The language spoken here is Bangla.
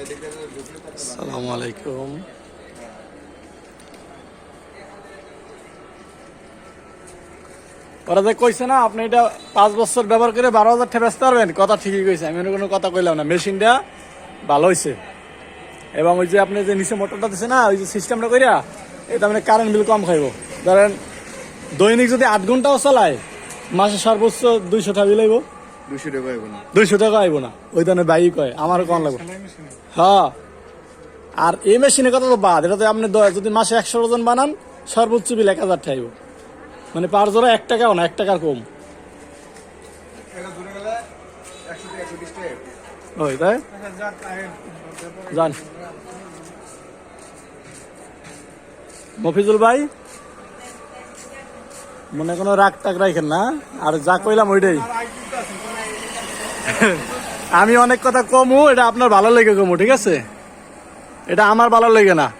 সালামু আলাইকুম। ওরা যে কইছে না, আপনি এটা পাঁচ বছর ব্যবহার করে বারো হাজার বেচতে পারবেন? কথা ঠিকই কইছে, আমি কোনো কথা কইলাম না। মেশিনটা ভালো হয়েছে এবং ওই যে আপনি যে নিচে মোটরটা দিছে না, ওই যে সিস্টেমটা কইরা এটা মানে কারেন্ট বিল কম খাইব। ধরেন, দৈনিক যদি আট ঘন্টাও চালায়, মাসে সর্বোচ্চ দুইশো টাকা বিল দুইশো টাকা আইব না। ওই ধরনের বাইক কয় আমারও কম লাগবে। হ্যাঁ। আর এই মেশিনের কথা তো বাদ এটা তো আপনি যদি মাসে একশো ওজন বানান সর্বোচ্চ বিল এক হাজার টাকা আইব। মানে পার জোড়া এক টাকাও না এক টাকার কম। ওই তাই? যান মফিজুল ভাই? মনে কোনো রাগ টাগ রাখেন না? আর যা কইলাম ওইটাই। আমি অনেক কথা কমু, এটা আপনার ভালো লেগে কমু, ঠিক আছে? এটা আমার ভালো লেগে না।